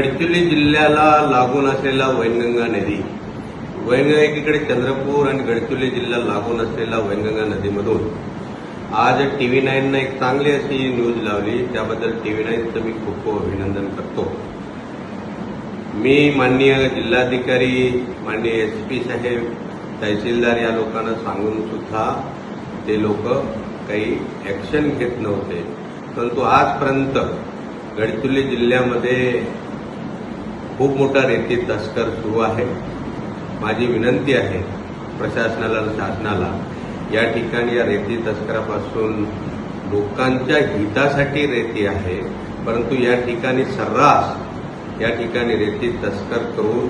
गडचिरोली जिल्ह्याला लागून असलेला वैनगंगा नदी. वैनगंगा एकीकडे चंद्रपूर आणि गडचिरोली जिल्ह्याला लागून असलेला वैनगंगा नदीमधून. आज टीव्ही नाईननं एक चांगली अशी न्यूज लावली त्याबद्दल टीव्ही नाईनचं मी खूप खूप अभिनंदन करतो. मी माननीय जिल्हाधिकारी माननीय एस पी साहेब तहसीलदार या लोकांना सांगून सुद्धा ते लोक काही ऍक्शन घेत नव्हते. परंतु आजपर्यंत गडचिरोली जिल्ह्यामध्ये खूप मोठा रेती तस्कर सुरू आहे. माझी विनंती आहे प्रशासनाला शासनाला या ठिकाणी या रेती तस्करापासून लोकांच्या हितासाठी रेती आहे. परंतु या ठिकाणी सर्रास या ठिकाणी रेती तस्कर करून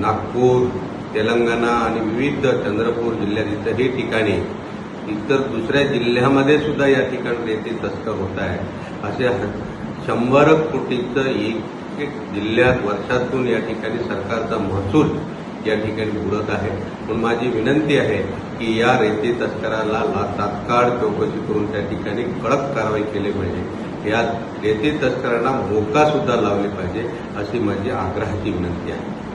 नागपूर तेलंगणा आणि विविध चंद्रपूर जिल्ह्यात इतरही ठिकाणी इतर दुसऱ्या जिल्ह्यामध्ये सुद्धा या ठिकाणी रेती तस्कर होत आहे असे शंभर कोटीचं एक प्रत्येक जिल्ह्यात वर्षातून या ठिकाणी सरकारचा महसूल या ठिकाणी उडत आहे. म्हणून माझी विनंती आहे की या रेती तस्कराला तात्काळ चौकशी करून त्या ठिकाणी कडक कारवाई केली पाहिजे. या रेती तस्करांना मोका सुद्धा लावली पाहिजे अशी माझी आग्रहाची विनंती आहे.